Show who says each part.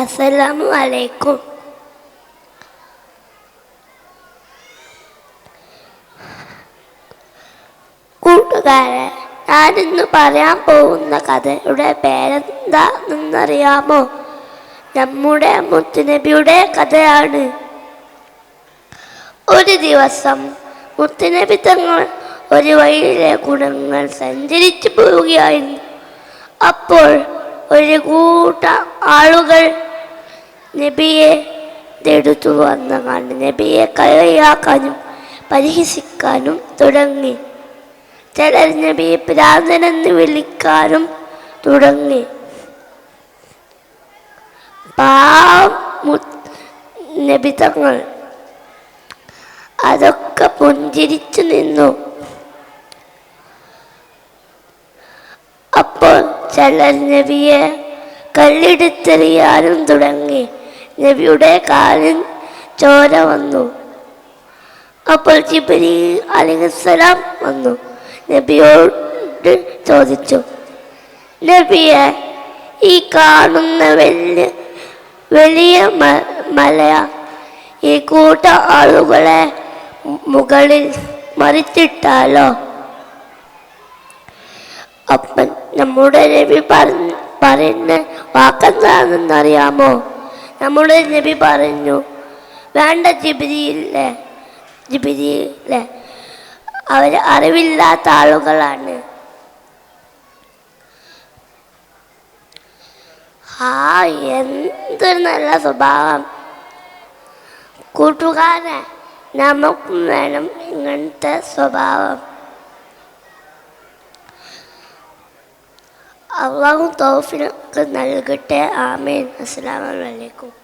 Speaker 1: അസ്സലാമു അലൈക്കും. കൂട്ടുകാരെ ഞാനിന്ന് പറയാൻ പോകുന്ന കഥയുടെ പേരെന്താണെന്നറിയാമോ? നമ്മുടെ മുത്തുനബിയുടെ കഥയാണ്. ഒരു ദിവസം മുത്തുനബി തങ്ങൾ ഒരു വഴിയിലെ ഗുണങ്ങൾ സഞ്ചരിച്ചു പോവുകയായിരുന്നു. അപ്പോൾ ഒരു കൂട്ടം ആളുകൾ നബിയെ എടുത്തു വന്ന കണ്ട് നബിയെ കളിയാക്കാനും പരിഹസിക്കാനും തുടങ്ങി. ചിലർ നബിയെ പ്രാന്തനെന്ന് വിളിക്കാനും തുടങ്ങി. പാവം മു- നബി തങ്ങൾ അതൊക്കെ പുഞ്ചിരിച്ചു നിന്നു. അപ്പോൾ ചിലർ നബിയെ കല്ലെടുത്തെറിയാനും തുടങ്ങി. നബിയുടെ കാലിൽ ചോര വന്നു. അപ്പോൾ ജിബരി അലിസ്സലാം വന്നു. നബിയോട് ചോദിച്ചു നബിയെ ഈ കാണുന്ന വലിയ വലിയ മലയ ഈ കൂട്ട ആളുകളെ മുകളിൽ മറിച്ചിട്ടാലോ? അപ്പൻ നമ്മുടെ രവി പറഞ്ഞ പറയുന്ന വാക്കെന്താണെന്നറിയാമോ? നമ്മുടെ നബി പറഞ്ഞു വേണ്ട ജിബിരിയില്ലേ ജിബിരിയില്ലേ അവർ അറിവില്ലാത്ത ആളുകളാണ്. ആ എന്തൊരു നല്ല സ്വഭാവം. കൂട്ടുകാരെ നമുക്കും വേണം ഇങ്ങനത്തെ സ്വഭാവം. അള്ളാഹു തോഫിനൊക്കെ നൽകട്ടെ. ആമീൻ. അലൈക്കും.